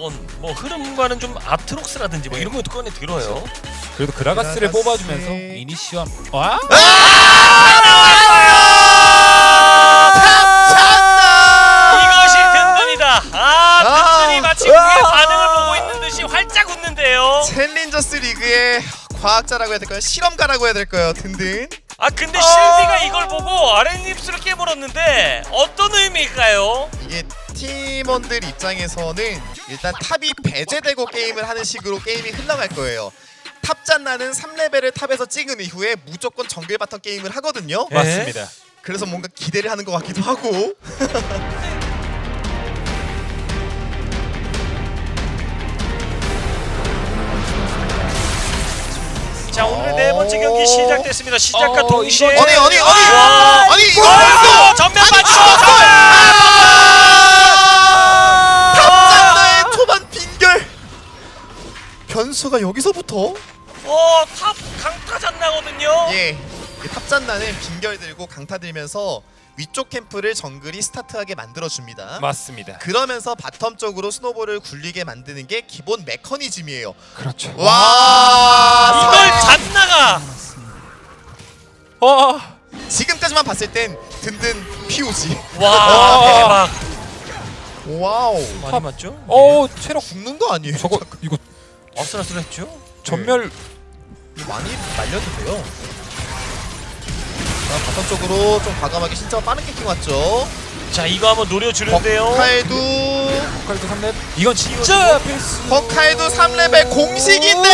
한번 뭐 흐름과는 좀 아트록스라든지 뭐 이런 것도 꺼내 들어요. 그래도 그라가스를 그라가스. 뽑아주면서 이니시와 와? 이것이 든든이다. 아, 든든이 아. 마치 우리의 반응을 보고 있는 듯이 활짝 웃는데요. 챌린저스 리그의 과학자라고 해야 될까요? 실험가라고 해야 될까요? 든든. 아 근데 실비가 이걸 보고 아랫입술을 깨물었는데 어떤 의미일까요? 이게 팀원들 입장에서는 일단 탑이 배제되고 게임을 하는 식으로 게임이 흘러갈 거예요. 탑잔나는 3레벨을 탑에서 찍은 이후에 무조건 정글 바텀 게임을 하거든요. 예? 맞습니다. 그래서 뭔가 기대를 하는 것 같기도 하고. 번째 경기 시작됐습니다. 시작과 어, 동시에 이거- 아니 아니 아니 와, 아니 이거 와, 뭐야? 전면 아니? 아, 전면! 탑잔나의 초반 빈결. 변수가 여기서부터 어, 탑 강타 잤나거든요. 예, 이 탑잔나는 빈결 들고 강타 들면서 위쪽 캠프를 정글이 스타트하게 만들어줍니다. 맞습니다. 그러면서 바텀 쪽으로 스노볼을 굴리게 만드는 게 기본 메커니즘이에요. 그렇죠. 와, 이걸 잤나가 어, 지금까지만 봤을 땐 든든 POG. 와 어. 대박. 와우, 많이 맞죠? 어, 체력 죽는 거 아니에요? 저거 이거 어슬어슬했죠? 전멸 많이 말려도 돼요. 자, 바텀 쪽으로 좀 과감하게 신청 빠른 캐킹 왔죠. 자 이거 한번 노려주는데요. 버카에도 칼도 3렙. 이건 진짜 필수. 버카에도 3레벨 공식인데.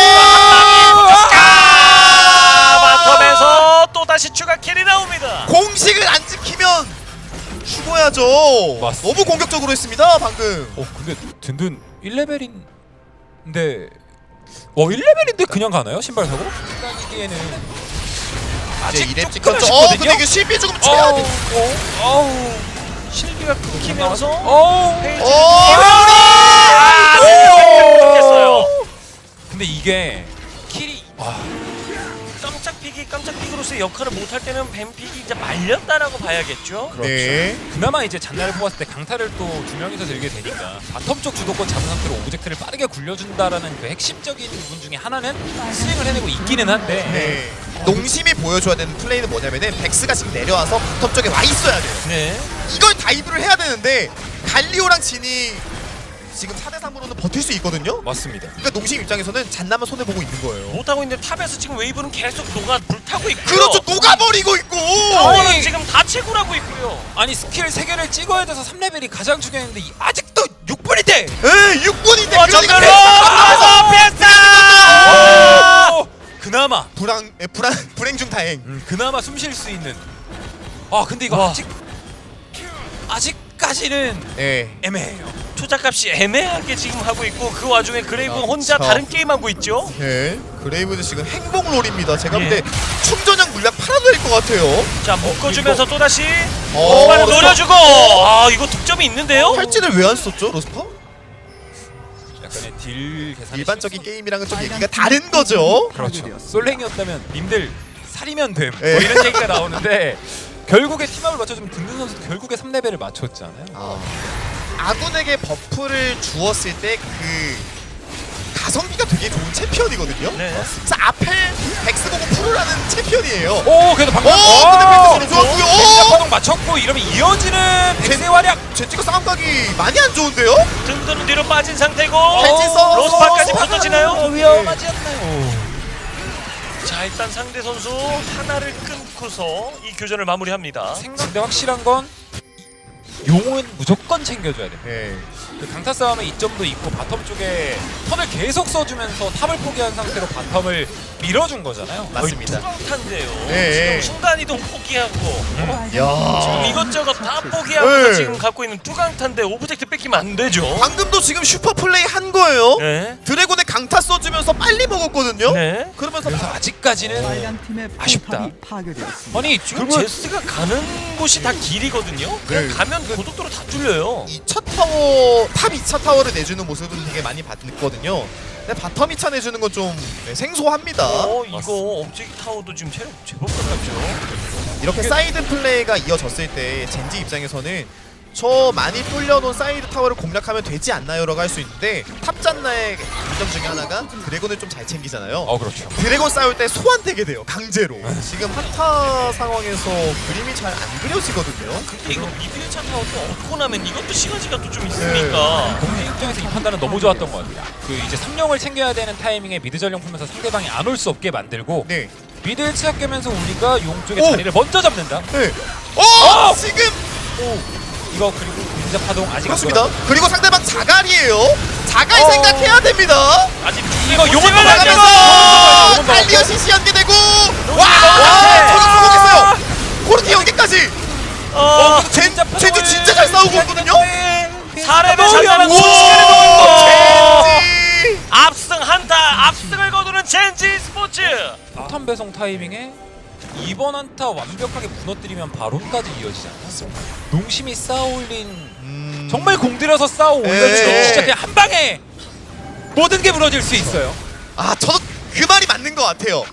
아, 바텀에서 또 다시 추가 킬이 나옵니다. 공식을 안 지키면 죽어야죠. 맞습니다. 너무 공격적으로 했습니다 방금. 어, 근데 든든 1레벨인데 와 1레벨인데 그냥 가나요? 신발 사고? 생각이기에는 이제 아직 이랩 조금 찍혔죠. 어? 근데 이게 실비 조금 어우, 최악이. 어우, 실비가 끊기면서 어우. 페이지 어, 아. 근데 이게 킬이 와, 깜짝 픽이 깜짝 픽으로서의 역할을 못할 때는 뱀픽이 이제 말렸다라고 봐야겠죠. 네. 그나마 이제 잔나를 뽑았을 때 강타를 또 두 명이서 들게 되니까 바텀 쪽 주도권 잡은 상태로 오브젝트를 빠르게 굴려준다라는 그 핵심적인 부분 중에 하나는 스윙을 해내고 있기는 한데 네. 농심이 보여줘야 되는 플레이는 뭐냐면은 백스가 지금 내려와서 바텀 쪽에 와 있어야 돼요. 네. 이걸 다이브를 해야 되는데 갈리오랑 진이 지금 4대 3으로는 버틸 수 있거든요. 맞습니다. 그러니까 농심 입장에서는 잔나만 손해 보고 있는 거예요. 못하고 있는데 탑에서 지금 웨이브는 계속 녹아 불타고 있고요. 그렇죠. 녹아버리고 있고. 타워는 아니. 지금 다 채굴하고 있고요. 아니 스킬 3개를 찍어야 돼서 3레벨이 가장 중요했는데 이- 아직도 6분인데 에 6분인데 와 그러니까 전멸로 패스가 피했다. 오! 그나마 불황 에, 불황 불행 중 다행. 음, 그나마 숨 쉴 수 있는 아 근데 이거 와. 아직 아직까지는 예. 애매해요. 투자값이 애매하게 지금 하고 있고 그 와중에 그레이브 그렇죠. 혼자 다른 게임 하고 있죠. 예. 그레이브즈 지금 행복 롤입니다. 제가 예. 볼때 충전형 물량 팔아도 될 것 같아요. 자 묶어주면서 또 다시 어. 노려주고 아 이거 득점이 있는데요. 팔찌를 왜 안 썼죠, 로스파? 딜 계산이 일반적인 게임이랑은 좀 얘기가 다른 거죠. 그렇죠. 솔랭이었다면 님들 살이면 됨. 뭐 예. 이런 얘기가 나오는데 결국에 팀업을 맞춰주면 든든 선수 결국에 3레벨을 맞췄잖아요. 아. 아군에게 버프를 주었을 때 그 가성비가 되게 좋은 챔피언이거든요. 네. 그래서 아펠 백스 보고 프로라는 챔피언이에요. 오 그래도 방금 오, 근데 백스 너무 좋았고요. 오! 파동 맞췄고 이러면 이어지는 백세 활약. 젠지가 싸움각이 많이 안 좋은데요? 든든은 뒤로 빠진 상태고 팔찌 써, 로스파까지 써, 써. 붙어지나요? 위험하지 않나요? 자 일단 상대 선수 하나를 끊고서 이 교전을 마무리합니다. 근데 확실한 건 용은 무조건 챙겨줘야 돼. 네. 그 강타 싸움의 이점도 있고 바텀 쪽에 턴을 계속 써주면서 탑을 포기한 상태로 바텀을 밀어준 거잖아요. 맞습니다. 탄데요. 예, 지금 예. 순간 이동 포기하고 야. 이것저것 다 포기하고 네. 지금 갖고 있는 뚜강탄데 오브젝트 뺏기면 안 되죠. 방금도 지금 슈퍼 플레이 한 거예요. 네. 드래곤의 강타 써주면서 빨리 먹었거든요. 네. 그러면서 그래서 아직까지는 빨간 팀의 아쉽다. 포탑이 파괴되었습니다. 아니 지금 그러면- 제스가 가는 곳이 다 길이거든요. 그냥 네. 가면 고속도로 다 뚫려요. 2차 타워 탑 2차 타워를 내주는 모습은 되게 많이 봤거든요. 근데 바텀 2차 내주는 건 좀 생소합니다. 어 이거 업직 타워도 지금 체력 제법 가깝죠. 이렇게 사이드 플레이가 이어졌을 때 젠지 입장에서는 저 많이 뚫려놓은 사이드 타워를 공략하면 되지 않나요라고 할 수 있는데 탑잔나의 강점 중에 하나가 드래곤을 좀 잘 챙기잖아요. 어 그렇죠. 드래곤 싸울 때 소환되게 돼요 강제로. 지금 한타 상황에서 그림이 잘 안 그려지거든요. 근데 이거 미드 차 타워 또 얻고 나면 이것도 시너지가 또 좀 있으니까 동네 입장에서 이 판단은 너무 좋았던 것 같아요. 그 이제 3령을 챙겨야 되는 타이밍에 미드 전령 풀면서 상대방이 안 올 수 없게 만들고 네. 미드를 치닫게면서 우리가 용 쪽의 오! 자리를 먼저 잡는다. 네. 오, 어! 지금 이거 그리고 공자 파동 아직 그렇습니다. 안 그리고 상대방 자갈이에요. 자갈 어. 생각해야 됩니다. 아직 이거 용을 을 나가면서! 나왔고. CC 연계되고 와, 잘해. 저는 성공했어요. 코르티 연계까지. 어, 젠, 젠지 진짜 잘 싸우고 있거든요. 사례를 너무 잡는 위험한 순식간에 오, 보고 있고 젠지. 압승 한타 압승을 거두는 젠지 스포츠 폭탄 배송 타이밍에 이번 한타 완벽하게 무너뜨리면 바론까지 이어지지 않나? 농심이 쌓아올린 음, 정말 공들여서 쌓아 올려주면 네. 진짜 그냥 한 방에 모든 게 무너질 수 있어요. 아, 저도 그 말이 맞는 것 같아요.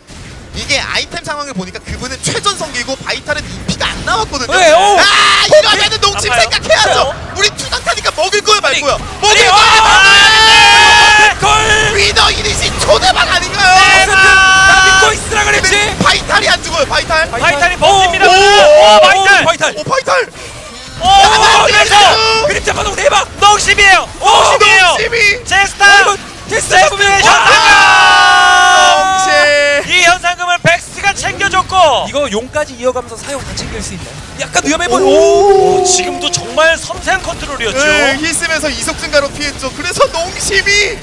이게 아이템 상황을 보니까 그분은 최전성기고 바이탈은 인피가 안 나왔거든요. 네, 오. 아, 이러면은 농심 아파요. 생각해야죠. 진짜요? 우리 투닥 타니까 먹을 거야 말 아니, 거야. 먹을 아니, 거야 아, 죽어요. 바이탈. 바이탈이 버팁니다 오, 오 오, 바이탈 바이탈. 오 바이탈. 오 그래서 그림자 파동 대박. 농심이에요 농심이에요 농심이. 제스타 농심. 이 현상금을 백스가 챙겨줬고 이거 용까지 이어가면서 사용 다 챙길 수 있나요? 약간 위험해 보여. 오. 오, 지금도 정말 섬세한 컨트롤이었죠 네, 힐쓰면서 이속 증가로 피했죠. 그래서 농심이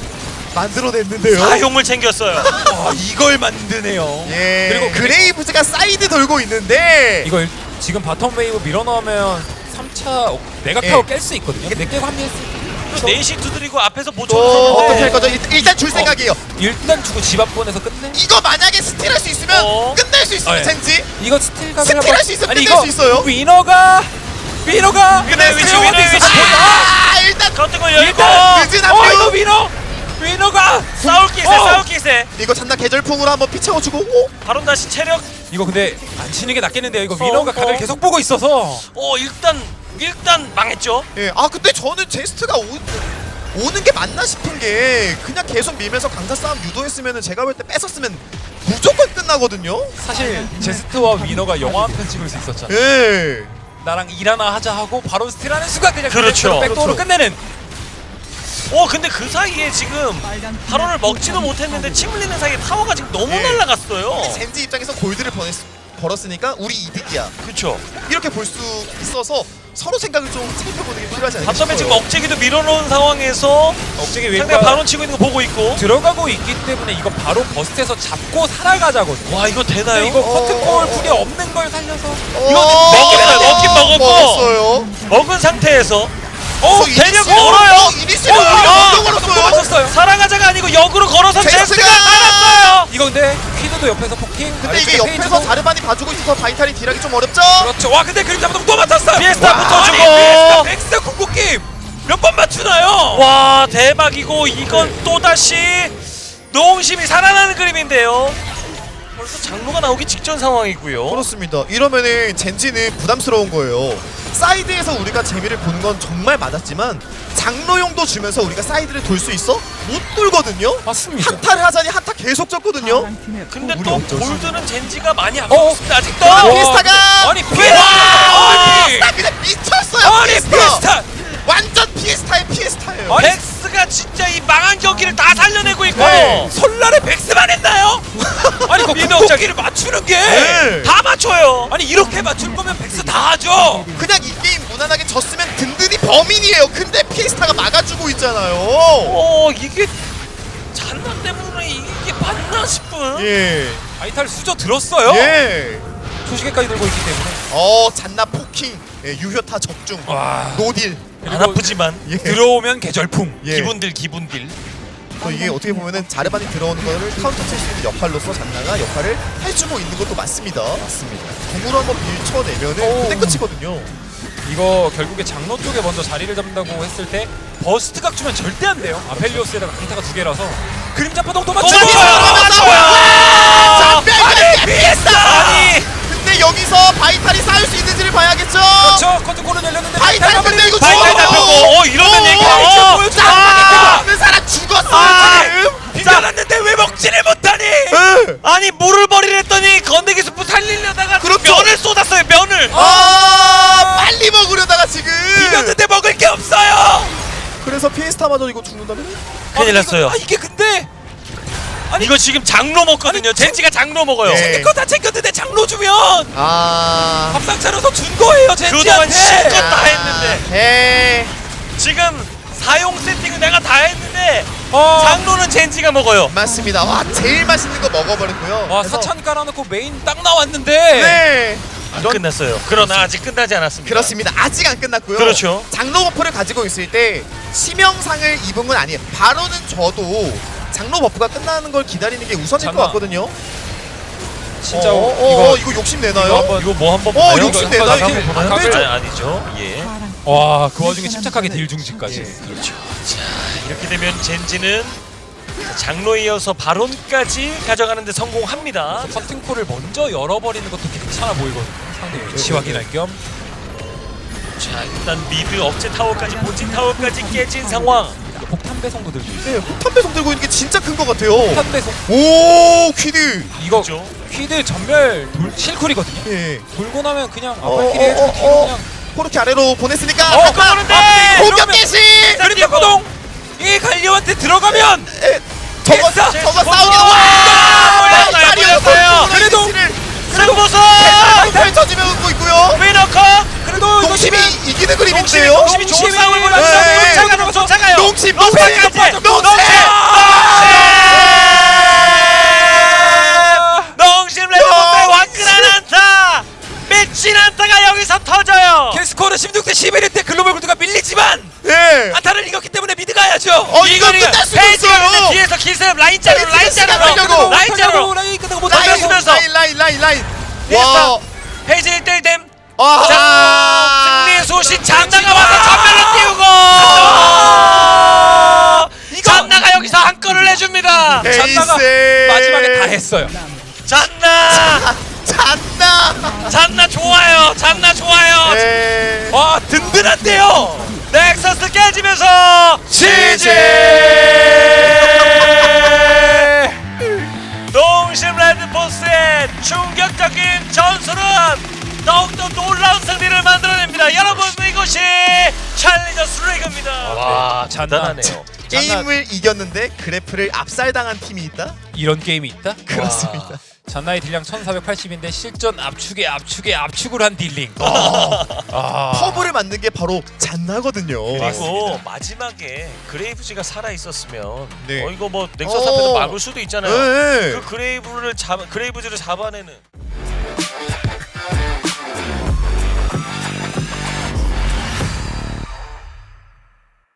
만들어냈는데요. 사용을 챙겼어요 아, 이걸 만드네요. 예. 그리고 그레이브즈가 사이드 돌고 있는데 일- 지금 바텀 웨이브 밀어넣으면 3차 내각 타워 예. 깰수 있거든요. 근데 깨고 합류했을 네시 두드리고 앞에서 못 또 어떻게 할 거죠? 일- 일단 줄 어. 생각이에요. 일단 주고 집 앞 보내서 끝내. 이거 만약에 스틸할 수 있으면 어. 끝낼 수 있어요, 어, 예. 젠지. 이거 스틸 각을 스틸 한번- 할수 있으면 끝낼 이거 수 있어요. 위너가 위너가 위너의 위치, 위너의 어디 위치. 아, 일단 걸 열고 일단 늦은 어 합류. 이거 위너 위너가 싸울 기세 어. 싸울 기세 이거 잔나 계절풍으로 한번 피 채워주고 오? 바로 다시 체력 이거 근데 안 치는 게 낫겠는데요. 이거 어, 위너가 각을 어. 계속 보고 있어서 어 일단 일단 망했죠 예. 아 근데 저는 제스트가 오, 오는 게 맞나 싶은 게 그냥 계속 밀면서 강타 싸움 유도했으면은 제가 볼 때 뺏었으면 무조건 끝나거든요. 사실 제스트와 위너가 영화 한 편 찍을 수 있었잖아. 예. 나랑 일 하나 하자 하고 바로 스틸하는 순간 그냥 그렇죠. 백도로 그렇죠. 끝내는. 어 근데 그 사이에 지금 바론을 먹지도 못했는데 침 흘리는 사이에 타워가 지금 너무 예. 날라갔어요 젠지 입장에서 골드를 보냈, 벌었으니까 우리 이득이야. 그쵸 이렇게 볼 수 있어서 서로 생각을 좀 살펴보는 게 필요하지 않을까 싶어요. 지금 억제기도 밀어놓은 상황에서 억제기 상대가 웨이브가 바론 치고 있는 거 보고 있고 들어가고 있기 때문에 이거 바로 버스트에서 잡고 살아가자거든요. 와 이거 되나요? 근데 이거 어. 커튼콜 풀이 없는 걸 살려서 어, 먹었어요. 먹긴 먹었고. 먹었어요. 먹은 상태에서 어저 대력 이니시를- 멀어요. 어, 이니시를 우리가 먼저 걸었어요. 맞췄어요. 사랑하자가 아니고 역으로 걸어서 제스가! 제스가 따랐어요 이거 퀴드도 옆에서 포킹. 근데 이게 페이지도. 옆에서 자르반이 봐주고 있어서 바이탈이 딜하기 좀 어렵죠? 그렇죠. 와 근데 그림 잡아도 또 맞췄어요. 피에스타 와, 붙어주고. 아니, 피에스타 백스 궁극기 몇 번 맞추나요? 와 대박이고 이건 또다시 농심이 살아나는 그림인데요 벌써 장로가 나오기 직전 상황이고요 그렇습니다. 이러면은 젠지는 부담스러운 거예요. 사이드에서 우리가 재미를 보는 건 정말 맞았지만 장로용도 주면서 우리가 사이드를 돌 수 있어? 못 돌거든요. 맞습니다. 한타를 하자니 한타 계속 졌거든요. 근데 우리 또 골드는 젠지가 많이 안 어? 먹었습니다 아직도 와, 와, 피스타가! 아니 와, 피에스타. 피스타 그냥 미쳤어요. 아니 피스타. 완전 피스타의 피스타예요. 아니, 백스가 진짜 이 망한 경기를 다 살려내고 있고 네. 설날에 백스만 했나요? 아니 그 민호 궁극기를 맞추는 게. 네. 다 아니 이렇게 맞출 거면 백스 다 하죠. 그냥 이 게임 무난하게 졌으면 든든히 범인이에요. 근데 피스타가 막아주고 있잖아요. 어 이게 잔나 때문에 이게 맞나 싶은 예. 아이탈 수저 들었어요. 예. 초시계까지 들고 있기 때문에. 어 잔나 포킹 예, 유효타 적중 와. 노딜 안 아프지만 예. 들어오면 계절풍. 예. 기분들 기분들 또 이게 어떻게 보면은 자르반이 들어오는 거를 카운터 칠 수 있는 역할로서 잔나가 역할을 해주고 있는 것도 맞습니다. 맞습니다. 공으로 한번 밀쳐내면은 오. 그때 끝이거든요. 이거 결국에 장로 쪽에 먼저 자리를 잡는다고 했을 때 버스트 각 주면 절대 안 돼요. 아펠리오스에다가 강타가 두 개라서 그림자 파동 또 맞추고. 맞춰요! 장벽 피했다. 아니 근데 여기서 바이탈이 쌓을 수 큰일 났어요. 아 이게 근데 아니 이거 지금 장로 먹거든요. 아니, 젠지가 장로 먹어요. 네. 이거 다 챙겼는데 장로 주면 아. 밥상 차려서 준 거예요 그동안 젠지한테. 실컷 다 했는데 에. 지금 사용 세팅을 내가 다 했는데 어. 장로는 젠지가 먹어요. 맞습니다. 와 제일 맛있는 거 먹어버렸고요. 와 그래서- 사찬 깔아놓고 메인 딱 나왔는데 네. 안 끝났어요. 그러나 아직 끝나지 않았습니다. 그렇습니다. 아직 안 끝났고요. 그렇죠. 장로 버프를 가지고 있을 때 치명상을 입은 건 아니에요. 바로는 저도 장로 버프가 끝나는 걸 기다리는 게 우선일 것 잠깐만. 같거든요. 진짜 어, 어, 이거 어, 이거 욕심 내나요? 이거 한번- 이거 뭐 한번 어? 욕심 이거 내나? 한번 이게 보나요? 안 되죠. 아니, 아니죠. 예. 와 그 와중에 침착하게 딜 중지까지. 그렇죠. 자 이렇게 되면 젠지는 장로에 이어서 바론까지 가져가는 데 성공합니다. 커튼콜을 먼저 열어버리는 것도 괜찮아 보이거든요. 상대 위치 확인할 겸. 자 일단 미드 억제 타워까지 본진 타워까지 깨진 상황. 폭탄 배송도 들고 있어요. 네, 폭탄 배송 들고 있는 게 진짜 큰 것 같아요. 폭탄 배송. 오, 퀴드. 이거 그렇죠. 퀴드 전멸 돌, 실쿨이거든요. 예. 돌고 나면 그냥 어, 앞발길이 어, 해주고 어, 뒤로 어. 그냥 코르키 아래로 보냈으니까 어, 잠깐! 그러는데! 앞뒤 공격 그러면- 개시. 그리고 구동 이 갈리오한테 들어가면 에, 저거 됐어. 저거 와, 와! 몰랐어요, 몰랐어요. 그래도- 승부수 펼쳐지며 웃고 있고요. 위너커 그래도 이거 농심이 지면 이기는 농심이 그림인데요. 농심이 좋은 농심이- 싸움을 네. 보여주고 쫓아가는 쫓아가요. 농심, 농심까지 농심, 농심! 농심 레드본의 화끈한 안타 미친 안타가 여기서 터져요. 캐스코어는 16대 11일 때 글로벌 골드가 밀리지만 예. 안타를 이겼기 미드 가야죠. 어, 이거 끝날 수도 페이지가 있어요. 뒤에서 기습 라인 페이지가 라인 시작하려고. 라인 자로 라인 끝나고 못 라인 쓰면서. 라인 라인 라인 라인. 와. 와. 페이지 1대1 됨. 아. 자, 승리 소신 장나가 와서 전면을 띄우고 이거- 장나가 여기서 한 건을 내줍니다. 잔나가 에이스. 마지막에 다 했어요. 잔나 잔나. 잔나 좋아요. 잔나 좋아요. 예. 와 든든한데요. 넥서스 깨지면서 지지. 농심 레드포스의 충격적인 전술은 더욱더 놀라운 승리를 만들어냅니다. 여러분 이곳이 챌린저스 리그입니다. 와 잔나. 대단하네요. 게임을 이겼는데 그래프를 압살당한 팀이 있다? 이런 게임이 있다? 그렇습니다. 와. 잔나의 딜량 1480인데 실전 압축에 압축에 압축을 한 딜링. 아. 퍼브를 만든 게 바로 잔나거든요. 그리고 마지막에 그레이브즈가 살아 있었으면 네. 어 이거 뭐 넥서스 어. 앞에서 막을 수도 있잖아요. 네. 그 그레이브를 잡 그레이브즈를 잡아내는